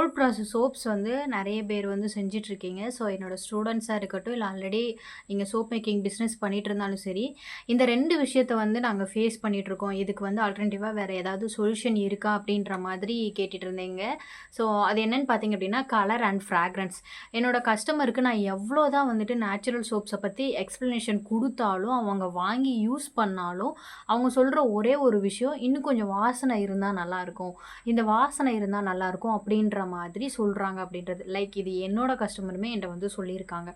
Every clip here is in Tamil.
கோல்ட் ப்ராசஸ் சோப்ஸ் வந்து நிறைய பேர் வந்து செஞ்சிட்ருக்கீங்க. ஸோ என்னோட ஸ்டூடெண்ட்ஸாக இருக்கட்டும் இல்லை ஆல்ரெடி நீங்கள் சோப் மேக்கிங் பிஸ்னஸ் பண்ணிகிட்டு இருந்தாலும் சரி இந்த ரெண்டு விஷயத்த வந்து நாங்கள் ஃபேஸ் பண்ணிகிட்ருக்கோம் இதுக்கு வந்து ஆல்டர்னேட்டிவாக வேறு ஏதாவது சொல்யூஷன் இருக்கா அப்படின்ற மாதிரி கேட்டுட்டு இருந்தீங்க ஸோ அது என்னன்னு பார்த்தீங்க அப்படின்னா கலர் அண்ட் ஃப்ராக்ரன்ஸ் என்னோட கஸ்டமருக்கு நான் எவ்வளோ தான் வந்துட்டு நேச்சுரல் சோப்ஸை பற்றி எக்ஸ்ப்ளனேஷன் கொடுத்தாலும் அவங்க வாங்கி யூஸ் பண்ணாலும் அவங்க சொல்கிற ஒரே ஒரு விஷயம் இன்னும் கொஞ்சம் வாசனை இருந்தால் நல்லாயிருக்கும். இந்த வாசனை இருந்தால் நல்லாயிருக்கும் அப்படின்ற மாதிரி சொல்கிறாங்க அப்படின்றது. லைக் இது என்னோட கஸ்டமருமே என்கிட்ட வந்து சொல்லியிருக்காங்க.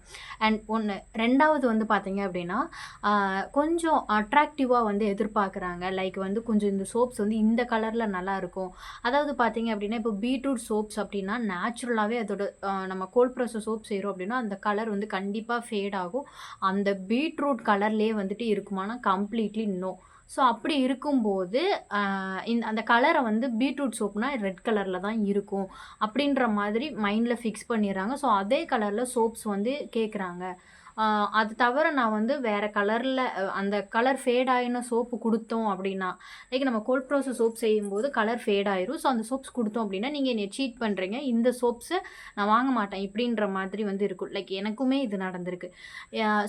அண்ட் ஒன்று ரெண்டாவது வந்து பார்த்தீங்க அப்படின்னா கொஞ்சம் அட்ராக்டிவாக வந்து எதிர்பார்க்குறாங்க. லைக் வந்து கொஞ்சம் இந்த சோப்ஸ் வந்து இந்த கலரில் நல்லாயிருக்கும் அதாவது பார்த்தீங்க அப்படின்னா இப்போ பீட்ரூட் சோப்ஸ் அப்படின்னா நேச்சுரலாகவே அதோட நம்ம கோல்ட் ப்ரெஸ் சோப் செய்கிறோம் அப்படின்னா அந்த கலர் வந்து கண்டிப்பாக ஃபேட் ஆகும். அந்த பீட்ரூட் கலர்லேயே வந்துட்டு இருக்குமானா கம்ப்ளீட்லி நோ ஸோ அப்படி இருக்கும்போது ஆஹ், இந்த அந்த கலரை வந்து பீட்ரூட் சோப்புனா ரெட் கலரில் தான் இருக்கும் அப்படின்ற மாதிரி மைண்டில் ஃபிக்ஸ் பண்ணிடுறாங்க. ஸோ அதே கலரில் சோப்ஸ் வந்து கேட்குறாங்க அது தவிர நான் வந்து வேறு கலரில் அந்த கலர் ஃபேட் ஆகின சோப்பு கொடுத்தோம் அப்படின்னா லைக் நம்ம கோல்ட் ப்ரோசஸ் சோப் செய்யும்போது கலர் ஃபேட் ஆயிரும். ஸோ அந்த சோப்ஸ் கொடுத்தோம் அப்படின்னா நீங்கள் என்னை சீட் பண்ணுறீங்க இந்த சோப்ஸை நான் வாங்க மாட்டேன் இப்படின்ற மாதிரி வந்து இருக்கும். லைக் எனக்குமே இது நடந்திருக்கு.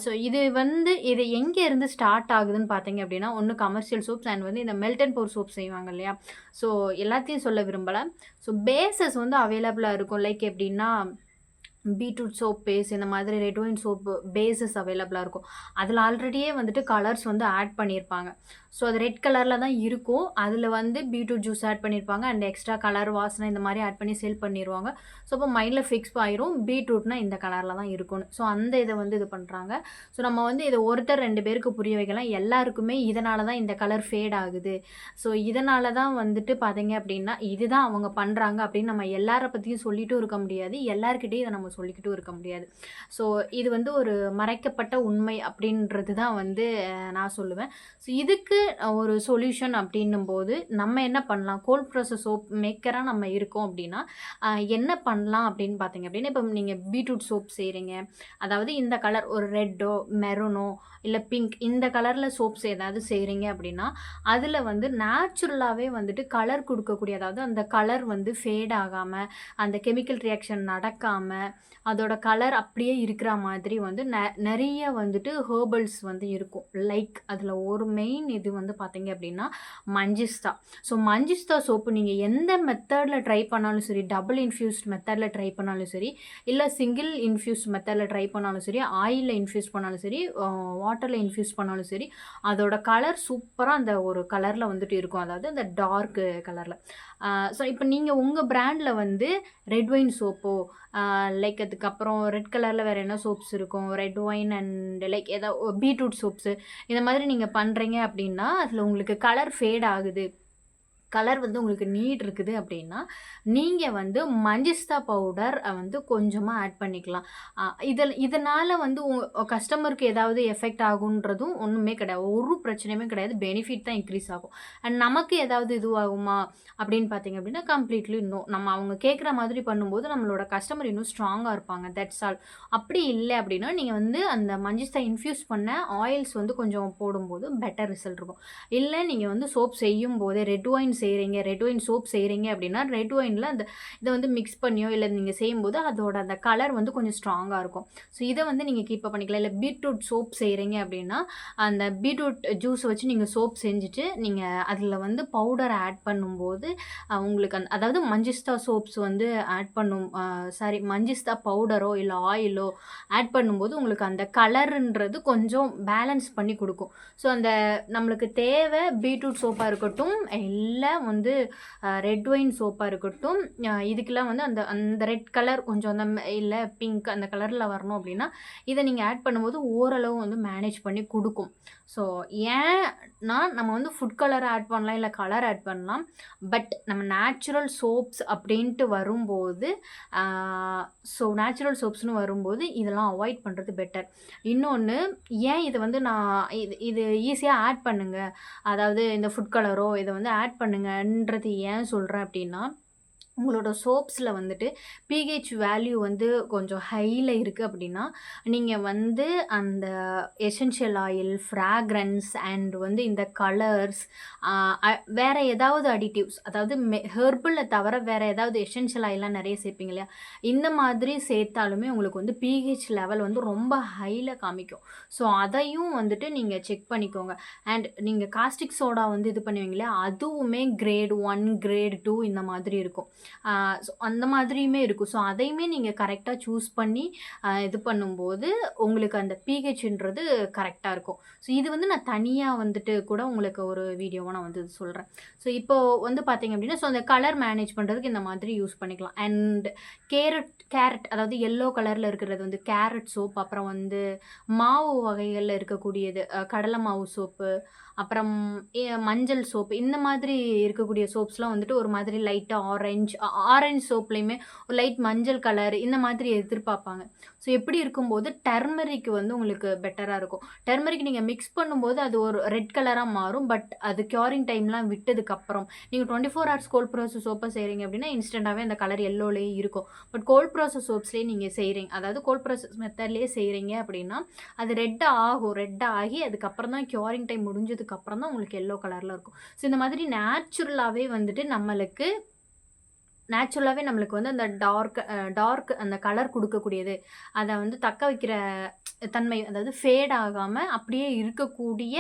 ஸோ இது வந்து இது எங்கே இருந்து ஸ்டார்ட் ஆகுதுன்னு பார்த்தீங்க அப்படின்னா ஒன்று கமர்ஷியல் சோப்ஸ் அண்ட் வந்து இந்த மெல்டன் போர் சோப் செய்வாங்க இல்லையா? ஸோ எல்லாத்தையும் சொல்ல விரும்பலை. ஸோ பேசஸ் வந்து அவைலபிளாக இருக்கும். லைக் எப்படின்னா பீட்ரூட் சோப் பேஸ் இந்த மாதிரி ரெட் ஒயின் சோப்பு பேசஸ் அவைலபிளாக இருக்கும். அதில் ஆல்ரெடியே வந்துட்டு கலர்ஸ் வந்து ஆட் பண்ணியிருப்பாங்க. ஸோ அது ரெட் கலரில் தான் இருக்கும். அதில் வந்து பீட்ரூட் ஜூஸ் ஆட் பண்ணியிருப்பாங்க. அண்ட் எக்ஸ்ட்ரா கலர் வாசனை இந்த மாதிரி ஆட் பண்ணி சேல் பண்ணிடுவாங்க ஸோ அப்போ மைண்டில் ஃபிக்ஸ் ஆயிரும். பீட்ரூட்னா இந்த கலரில் தான் இருக்கும்னு. ஸோ அந்த இதை வந்து இது பண்ணுறாங்க ஸோ நம்ம வந்து இதை ஒருத்தர் ரெண்டு பேருக்கு புரிய வைக்கலாம். எல்லாருக்குமே இதனால தான் இந்த கலர் ஃபேட் ஆகுது. ஸோ இதனால தான் வந்துட்டு பார்த்தீங்க அப்படின்னா இதுதான் அவங்க பண்ணுறாங்க அப்படின்னு நம்ம எல்லாரை பற்றியும் சொல்லிட்டும் இருக்க முடியாது. எல்லாருக்கிட்டையும் இதை நம்ம சொல்லிக்கிட்டும் இருக்க முடியாது. ஸோ இது வந்து ஒரு மறைக்கப்பட்ட உண்மை அப்படின்றது தான் வந்து நான் சொல்லுவேன். ஸோ இதுக்கு ஒரு சொல்யூஷன் அப்படின்னும் போது நம்ம என்ன பண்ணலாம்? கோல்ட் ப்ராசஸ் சோப் மேக்கராக நம்ம இருக்கோம் அப்படின்னா என்ன பண்ணலாம் அப்படின்னு பார்த்தீங்க அப்படின்னா இப்போ நீங்கள் பீட்ரூட் சோப் செய்கிறீங்க அதாவது இந்த கலர் ஒரு ரெட்டோ மெரூனோ இல்லை பிங்க் இந்த கலரில் சோப்ஸ் ஏதாவது செய்கிறீங்க அப்படின்னா அதில் வந்து நேச்சுரலாகவே வந்துட்டு கலர் கொடுக்கக்கூடிய அதாவது அந்த கலர் வந்து ஃபேட் ஆகாமல் அந்த கெமிக்கல் ரியாக்ஷன் நடக்காமல் அதோட கலர் அப்படியே இருக்கிற மாதிரி வந்து நெ நிறைய வந்துட்டு ஹேர்பல்ஸ் வந்து இருக்கும். லைக் அதில் ஒரு மெயின் இது வந்து பார்த்தீங்க அப்படின்னா மஞ்சிஸ்தா. ஸோ மஞ்சிஸ்தா சோப்பு நீங்கள் எந்த மெத்தடில் ட்ரை பண்ணாலும் சரி டபுள் இன்ஃப்யூஸ்ட் மெத்தடில் ட்ரை பண்ணாலும் சரி இல்லை சிங்கிள் இன்ஃப்யூஸ்ட் மெத்தடில் ட்ரை பண்ணாலும் சரி ஆயிலில் இன்ஃப்யூஸ் பண்ணாலும் சரி வாட்டரில் இன்ஃப்யூஸ் பண்ணாலும் சரி அதோட கலர் சூப்பராக அந்த ஒரு கலரில் வந்துட்டு இருக்கும். அதாவது அந்த டார்க்கு கலரில் ஸோ இப்போ நீங்கள் உங்கள் பிராண்டில் வந்து ரெட் ஒயின் சோப்போ லைக் அதுக்கப்புறம் ரெட் கலரில் வேறு என்ன சோப்ஸ் இருக்கும்? ரெட் ஒயின் அண்ட் லைக் ஏதோ பீட்ரூட் சோப்ஸு இந்த மாதிரி நீங்கள் பண்ணுறீங்க அப்படின்னா அதில் உங்களுக்கு கலர் ஃபேட் ஆகுது. கலர் வந்து உங்களுக்கு நீட் இருக்குது அப்படின்னா நீங்கள் வந்து மஞ்சிஸ்தா பவுடர் வந்து கொஞ்சமாக ஆட் பண்ணிக்கலாம். இதில் இதனால் வந்து கஸ்டமருக்கு ஏதாவது எஃபெக்ட் ஆகுன்றதும் ஒன்றுமே கிடையாது. ஒரு பிரச்சனையுமே கிடையாது. பெனிஃபிட் தான் இன்க்ரீஸ் ஆகும். அண்ட் நமக்கு ஏதாவது இதுவாகுமா அப்படின்னு பார்த்தீங்க அப்படின்னா கம்ப்ளீட்லி இன்னும் நம்ம அவங்க கேட்குற மாதிரி பண்ணும்போது நம்மளோட கஸ்டமர் இன்னும் ஸ்ட்ராங்காக இருப்பாங்க. தட்ஸ் ஆல் அப்படி இல்லை அப்படின்னா நீங்கள் வந்து அந்த மஞ்சிஸ்தா இன்ஃப்யூஸ் பண்ண ஆயில்ஸ் வந்து கொஞ்சம் போடும்போது பெட்டர் ரிசல்ட் இருக்கும். இல்லை நீங்கள் வந்து சோப் செய்யும் போதே ரெட் ஒயின் செய்கிறீங்க ரெட் ஒயின் சோப் செய்கிறீங்க அப்படின்னா ரெட் ஒயினில் அந்த இதை வந்து மிக்ஸ் பண்ணியோ இல்லை நீங்கள் செய்யும்போது அதோட அந்த கலர் வந்து கொஞ்சம் ஸ்ட்ராங்காக இருக்கும். ஸோ இதை வந்து நீங்கள் கீப்பப் பண்ணிக்கலாம். இல்லை பீட்ரூட் சோப் செய்கிறீங்க அப்படின்னா அந்த பீட்ரூட் ஜூஸ் வச்சு நீங்கள் சோப் செஞ்சுட்டு நீங்கள் அதில் வந்து பவுடர் ஆட் பண்ணும்போது உங்களுக்கு அந்த அதாவது மஞ்சிஸ்தா சோப்ஸ் வந்து ஆட் பண்ணும் சாரி மஞ்சிஸ்தா பவுடரோ இல்லை ஆயிலோ ஆட் பண்ணும்போது உங்களுக்கு அந்த கலருன்றது கொஞ்சம் பேலன்ஸ் பண்ணி கொடுக்கும். ஸோ அந்த நம்மளுக்கு தேவை பீட்ரூட் சோப்பாக இருக்கட்டும் எல்லா இல்லை வந்து ரெட் ஒயின் சோப்பாக இருக்கட்டும் இதுக்கெல்லாம் வந்து அந்த அந்த ரெட் கலர் கொஞ்சம் அந்த இல்லை பிங்க் அந்த கலரில் வரணும் அப்படின்னா இதை நீங்கள் ஆட் பண்ணும்போது ஓரளவு வந்து மேனேஜ் பண்ணி கொடுக்கும். ஸோ ஏன்னா நம்ம வந்து ஃபுட் கலர் ஆட் பண்ணலாம் இல்லை கலர் ஆட் பண்ணலாம் பட் நம்ம நேச்சுரல் சோப்ஸ் அப்படின்ட்டு வரும்போது ஸோ நேச்சுரல் சோப்ஸ்னு வரும்போது இதெல்லாம் அவாய்ட் பண்ணுறது பெட்டர் இன்னொன்று ஏன் இதை வந்து நான் இது இது ஈஸியாக ஆட் பண்ணுங்கள் அதாவது இந்த ஃபுட் கலரோ இதை வந்து ஆட் பண்ணுங்கன்றது ஏன் சொல்கிறேன் அப்படின்னா உங்களோட சோப்ஸில் வந்துட்டு பிஹெச் வேல்யூ வந்து கொஞ்சம் ஹையில் இருக்குது அப்படின்னா நீங்கள் வந்து அந்த எசென்ஷியல் ஆயில் ஃப்ராக்ரன்ஸ் அண்ட் வந்து இந்த கலர்ஸ் வேறு ஏதாவது அடிட்டிவ்ஸ் அதாவது மெ ஹெர்பிளில் தவிர வேறு ஏதாவது எசென்ஷியல் ஆயிலாம் நிறைய சேர்ப்பீங்க இல்லையா? இந்த மாதிரி சேர்த்தாலுமே உங்களுக்கு வந்து பிஹெச் லெவல் வந்து ரொம்ப ஹையில் காமிக்கும். ஸோ அதையும் வந்துட்டு நீங்கள் செக் பண்ணிக்கோங்க. அண்ட் நீங்கள் காஸ்டிக் சோடா வந்து இது பண்ணுவீங்களே அதுவுமே கிரேட் ஒன் கிரேட் டூ இந்த மாதிரி இருக்கும். ஸோ அந்த மாதிரியுமே இருக்கும். ஸோ அதையுமே நீங்கள் கரெக்டாக சூஸ் பண்ணி இது பண்ணும்போது உங்களுக்கு அந்த பிஹெச்ன்றது கரெக்டாக இருக்கும். ஸோ இது வந்து நான் தனியாக வந்துட்டு கூட உங்களுக்கு ஒரு வீடியோவாக நான் வந்து சொல்கிறேன் ஸோ இப்போது வந்து பார்த்தீங்க அப்படின்னா ஸோ அந்த கலர் மேனேஜ் பண்ணுறதுக்கு இந்த மாதிரி யூஸ் பண்ணிக்கலாம். அண்ட் கேரட் கேரட் அதாவது எல்லோ கலரில் இருக்கிறது வந்து கேரட் சோப் அப்புறம் வந்து மாவு வகைகளில் இருக்கக்கூடியது கடலை மாவு சோப்பு அப்புறம் மஞ்சள் சோப்பு இந்த மாதிரி இருக்கக்கூடிய சோப்ஸ்லாம் வந்துட்டு ஒரு மாதிரி லைட்டாக ஆரஞ்ச் ஆரஞ்ச் சோப்லேயுமே ஒரு லைட் மஞ்சள் கலர் இந்த மாதிரி எதிர்பார்ப்பாங்க. ஸோ எப்படி இருக்கும்போது டர்மரிக் வந்து உங்களுக்கு பெட்டராக இருக்கும். டர்மரிக் நீங்கள் மிக்ஸ் பண்ணும்போது அது ஒரு ரெட் கலராக மாறும் பட் அது க்யூரிங் டைம்லாம் விட்டதுக்கப்புறம். நீங்கள் twenty four hours cold process சோப்பை செய்கிறீங்க அப்படின்னா இன்ஸ்டண்ட்டாகவே அந்த கலர் எல்லோலேயே இருக்கும். பட் கோல்ட் ப்ராசஸ் சோப்ஸ்லேயே நீங்கள் செய்கிறீங்க அதாவது கோல்ட் ப்ராசஸ் மெத்தட்லேயே செய்கிறீங்க அப்படின்னா அது ரெட்டாக ஆகும் ரெட்டாக ஆகி அதுக்கப்புறம் தான் க்யூரிங் டைம் முடிஞ்சதுக்கப்புறம் தான் உங்களுக்கு எல்லோ கலரில் இருக்கும். ஸோ இந்த மாதிரி நேச்சுரலாகவே வந்துட்டு நம்மளுக்கு நேச்சுரலாகவே நம்மளுக்கு வந்து அந்த டார்க் டார்க் அந்த கலர் கொடுக்கக்கூடியது. அதை வந்து தக்க வைக்கிற தன்மை அதாவது ஃபேட் ஆகாமல் அப்படியே இருக்கக்கூடிய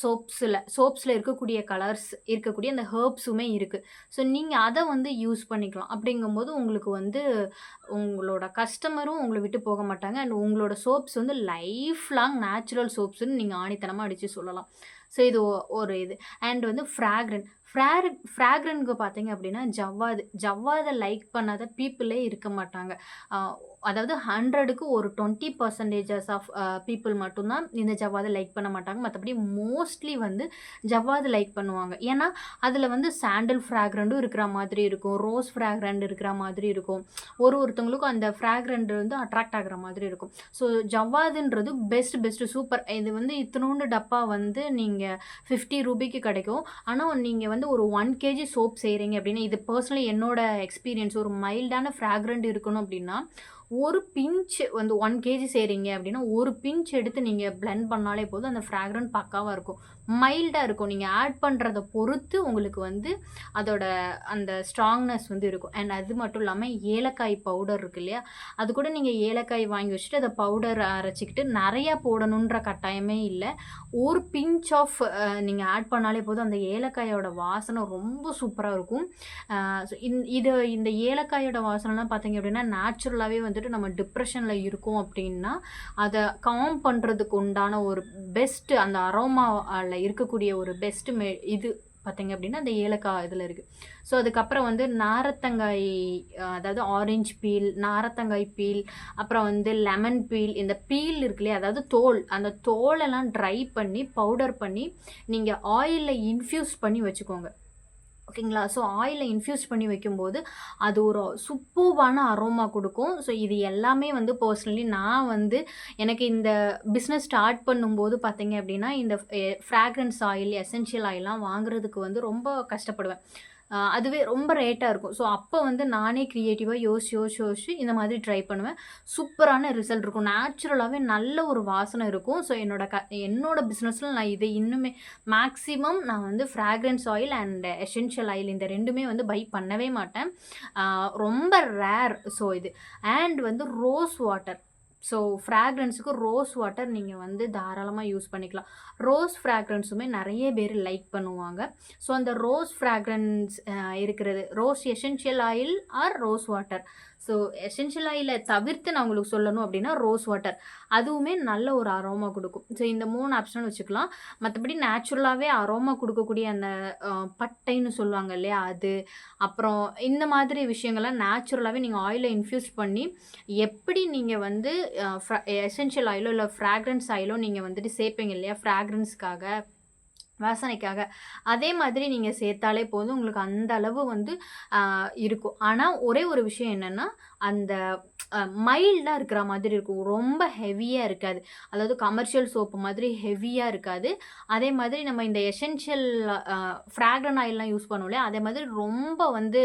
சோப்ஸில் சோப்ஸில் இருக்கக்கூடிய கலர்ஸ் இருக்கக்கூடிய அந்த ஹேர்ப்ஸுமே இருக்குது ஸோ நீங்கள் அதை வந்து யூஸ் பண்ணிக்கலாம். அப்படிங்கும்போது உங்களுக்கு வந்து உங்களோட கஸ்டமரும் உங்களை விட்டு போக மாட்டாங்க. அண்ட் உங்களோட சோப்ஸ் வந்து லைஃப் லாங் நேச்சுரல் சோப்ஸ்ன்னு நீங்கள் ஆணித்தனமாக அடித்து சொல்லலாம். ஸோ இது ஒரு இது. அண்ட் வந்து ஃப்ராக்ரன் ஃப்ராக் ஃப்ராக்ரனுக்கு பார்த்தீங்க அப்படின்னா ஜவ்வாது ஜவ்வாதை லைக் பண்ணாத பீப்புளே இருக்க மாட்டாங்க. அதாவது ஹண்ட்ரடுக்கு ஒரு டுவெண்ட்டி பர்சன்டேஜஸ் ஆஃப் பீப்புள் மட்டும்தான் இந்த ஜவ்வாதை லைக் பண்ண மாட்டாங்க. மற்றபடி மோஸ்ட்லி வந்து ஜவ்வாது லைக் பண்ணுவாங்க. ஏன்னா அதில் வந்து சாண்டில் ஃப்ராக்ரண்டும் இருக்கிற மாதிரி இருக்கும். ரோஸ் ஃப்ராக்ரண்ட் இருக்கிற மாதிரி இருக்கும். ஒரு ஒருத்தவங்களுக்கும் அந்த ஃப்ராக்ரண்ட் வந்து அட்ராக்ட் ஆகிற மாதிரி இருக்கும். ஸோ ஜவ்வாதுன்றது பெஸ்ட் பெஸ்ட்டு சூப்பர் இது வந்து இத்தனோண்டு டப்பா வந்து நீங்கள் ஃபிஃப்டி ரூபிக்கு கிடைக்கும். ஆனால் நீங்கள் வந்து ஒரு ஒன் கேஜி சோப் செய்கிறீங்க அப்படின்னா இது பர்சனலி என்னோட எக்ஸ்பீரியன்ஸ் ஒரு மைல்டான ஃப்ராக்ரண்ட் இருக்கணும் அப்படின்னா ஒரு பிஞ்ச் வந்து ஒன் கேஜி செய்கிறீங்க அப்படின்னா ஒரு பிஞ்ச் எடுத்து நீங்கள் பிளெண்ட் பண்ணாலே போதும். அந்த ஃப்ராக்ரன்ட் பக்காவாக இருக்கும். மைல்டாக இருக்கும். நீங்கள் ஆட் பண்ணுறத பொறுத்து உங்களுக்கு வந்து அதோட அந்த ஸ்ட்ராங்னஸ் வந்து இருக்கும். அண்ட் அது மட்டும் இல்லாமல் ஏலக்காய் பவுடர் இருக்கு இல்லையா? அது கூட நீங்கள் ஏலக்காய் வாங்கி வச்சுட்டு அதை பவுடர் அரைச்சிக்கிட்டு நிறையா போடணுன்ற கட்டாயமே இல்லை. ஒரு பிஞ்ச் ஆஃப் நீங்கள் ஆட் பண்ணாலே போதும். அந்த ஏலக்காயோட வாசனை ரொம்ப சூப்பராக இருக்கும். இது இந்த ஏலக்காயோட வாசனைலாம் பார்த்தீங்க அப்படின்னா நேச்சுரலாகவே வந்து வந்துட்டு நம்ம டிப்ரெஷனில் இருக்கோம் அப்படின்னா அதை காம் பண்ணுறதுக்கு உண்டான ஒரு பெஸ்ட்டு அந்த அரோமாவில் இருக்கக்கூடிய ஒரு பெஸ்ட்டு மெ இது பார்த்தீங்க அப்படின்னா அந்த ஏலக்காய் இதில் இருக்குது ஸோ அதுக்கப்புறம் வந்து நாரத்தங்காய் அதாவது ஆரஞ்சு பீல் நாரத்தங்காய் பீல் அப்புறம் வந்து லெமன் பீல் இந்த பீல் இருக்குல்லையே அதாவது தோல் அந்த தோலெல்லாம் ட்ரை பண்ணி பவுடர் பண்ணி நீங்கள் ஆயிலில் இன்ஃப்யூஸ் பண்ணி வச்சுக்கோங்க. ஓகேங்களா? ஸோ ஆயிலில் இன்ஃப்யூஸ் பண்ணி வைக்கும்போது அது ஒரு சூப்பர்வான அரோமா கொடுக்கும். ஸோ இது எல்லாமே வந்து பர்சனலி நான் வந்து எனக்கு இந்த பிஸ்னஸ் ஸ்டார்ட் பண்ணும்போது பார்த்தீங்க அப்படின்னா இந்த ஃப்ராக்ரன்ஸ் ஆயில் எசென்ஷியல் ஆயிலெலாம் வாங்குறதுக்கு வந்து ரொம்ப கஷ்டப்படுவேன். அதுவே ரொம்ப ரேட்டாக இருக்கும். ஸோ அப்போ வந்து நானே க்ரியேட்டிவாக யோசிச்சு யோசிச்சு யோசிச்சு இந்த மாதிரி ட்ரை பண்ணுவேன். சூப்பரான ரிசல்ட் இருக்கும். நேச்சுரலாகவே நல்ல ஒரு வாசனை இருக்கும். ஸோ என்னோட க என்னோட பிஸ்னஸில் நான் இதை இன்னுமே மேக்ஸிமம் நான் வந்து fragrance oil and essential oil இந்த ரெண்டுமே வந்து பை பண்ணவே மாட்டேன். ரொம்ப ரேர் ஸோ இது. அண்ட் வந்து ரோஸ் வாட்டர் ஸோ ஃப்ராக்ரன்ஸுக்கு ரோஸ் வாட்டர் நீங்கள் வந்து தாராளமாக யூஸ் பண்ணிக்கலாம். ரோஸ் ஃப்ராக்ரன்ஸுமே நிறைய பேர் லைக் பண்ணுவாங்க. ஸோ அந்த ரோஸ் ஃப்ராக்ரன்ஸ் இருக்கிறது rose essential oil or rose water so essential ஆயில தவிர்த்து நான் உங்களுக்கு சொல்லணும் அப்படின்னா ரோஸ் வாட்டர் அதுவுமே நல்ல ஒரு அரோமா கொடுக்கும். ஸோ இந்த மூணு ஆப்ஷன் வச்சுக்கலாம். மற்றபடி நேச்சுரலாகவே அரோமா கொடுக்கக்கூடிய அந்த பட்டைன்னு சொல்லுவாங்க இல்லையா அது. அப்புறம் இந்த மாதிரி விஷயங்கள்லாம் நேச்சுரலாகவே நீங்கள் ஆயிலை இன்ஃப்யூஸ் பண்ணி எப்படி நீங்கள் வந்து எசென்ஷியல் ஆயிலோ இல்லை ஃப்ராக்ரன்ஸ் ஆயிலோ நீங்கள் வந்துட்டு சேர்ப்பீங்க இல்லையா ஃப்ராக்ரன்ஸ்க்காக வாசனைக்காக அதே மாதிரி நீங்கள் சேர்த்தாலே போதும். உங்களுக்கு அந்த அளவு வந்து இருக்கும். ஆனால் ஒரே ஒரு விஷயம் என்னென்னா அந்த மைல்டாக இருக்கிற மாதிரி இருக்கும். ரொம்ப ஹெவியாக இருக்காது. அதாவது கமர்ஷியல் சோப்பு மாதிரி ஹெவியாக இருக்காது. அதே மாதிரி நம்ம இந்த எசென்ஷியல் ஃப்ராக்ரன் ஆயிலெலாம் யூஸ் பண்ணுவோம் இல்லையா? அதே மாதிரி ரொம்ப வந்து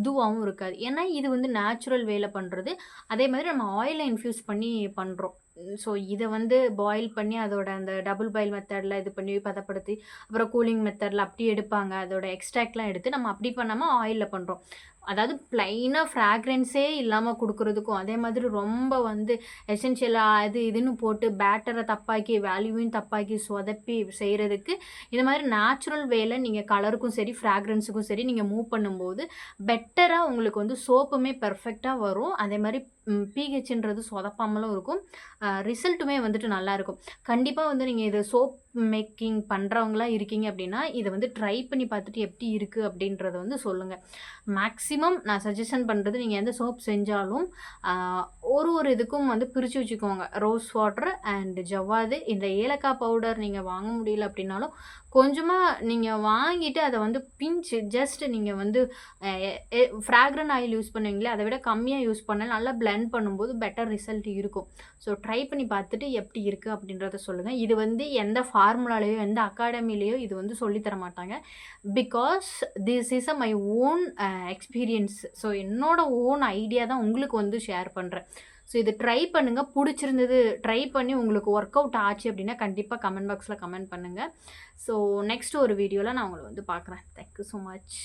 இதுவாகவும் இருக்காது. ஏன்னா இது வந்து நேச்சுரல் வேலை பண்ணுறது அதே மாதிரி நம்ம ஆயிலை இன்ஃப்யூஸ் பண்ணி பண்ணுறோம் ஸோ இதை வந்து பாயில் பண்ணி அதோட அந்த டபுள் பாயில் மெத்தடில் இது பண்ணி பதப்படுத்தி அப்புறம் கூலிங் மெத்தடில் அப்படி எடுப்பாங்க. அதோட எக்ஸ்ட்ராக்ட்லாம் எடுத்து நம்ம அப்படி பண்ணாமல் ஆயிலில் பண்ணுறோம் அதாவது ப்ளைனாக ஃப்ராக்ரன்ஸே இல்லாமல் கொடுக்குறதுக்கும் அதே மாதிரி ரொம்ப வந்து எசென்ஷியலாக அது இதுன்னு போட்டு பேட்டரை தப்பாக்கி வேல்யூவையும் தப்பாக்கி சொதப்பி செய்கிறதுக்கு இந்த மாதிரி நேச்சுரல் வேல நீங்கள் கலருக்கும் சரி ஃப்ராக்ரன்ஸுக்கும் சரி நீங்கள் மூவ் பண்ணும்போது பெட்டராக உங்களுக்கு வந்து சோப்புமே பெர்ஃபெக்டாக வரும். அதே மாதிரி பிஹெச்ன்றது சொதப்பாமலும் இருக்கும். ரிசல்ட்டுமே வந்துட்டு நல்லாயிருக்கும் கண்டிப்பாக வந்து நீங்கள் இது சோப் மேக்கிங் பண்ணுறவங்களாம் இருக்கீங்க அப்படின்னா இதை வந்து ட்ரை பண்ணி பார்த்துட்டு எப்படி இருக்குது அப்படின்றத வந்து சொல்லுங்கள் மேக்ஸிமம் நான் சஜஷன் பண்ணுறது நீங்கள் எந்த சோப் செஞ்சாலும் ஒரு ஒரு இதுக்கும் வந்து பிரித்து வச்சுக்கோங்க. ரோஸ் வாட்டர் அண்ட் ஜவ்வாது. இந்த ஏலக்காய் பவுடர் நீங்கள் வாங்க முடியல அப்படின்னாலும் கொஞ்சமாக நீங்கள் வாங்கிட்டு அதை வந்து பிஞ்சு ஜஸ்ட் நீங்கள் வந்து ஃப்ராக்ரன் ஆயில் யூஸ் பண்ணுவீங்களே அதை விட கம்மியாக யூஸ் பண்ண நல்லா பிளான் பண்ணும்போது பெட்டர் ரிசல்ட் இருக்கும். ஸோ ட்ரை பண்ணி பார்த்துட்டு எப்படி இருக்குது அப்படின்றத சொல்லுங்கள் இது வந்து எந்த ஃபார்முலாலேயோ எந்த அகாடமிலேயோ இது வந்து சொல்லித்தர மாட்டாங்க. Because this is a my own experience so என்னோடய ஓன் ஐடியா தான் உங்களுக்கு வந்து ஷேர் பண்ணுறேன் ஸோ இது ட்ரை பண்ணுங்கள் பிடிச்சிருந்தது ட்ரை பண்ணி உங்களுக்கு ஒர்க் அவுட் ஆச்சு அப்படின்னா கண்டிப்பாக கமெண்ட் பாக்ஸில் கமெண்ட் பண்ணுங்கள் ஸோ நெக்ஸ்ட் ஒரு வீடியோவில் நான் உங்களை வந்து பார்க்குறேன். Thank you so much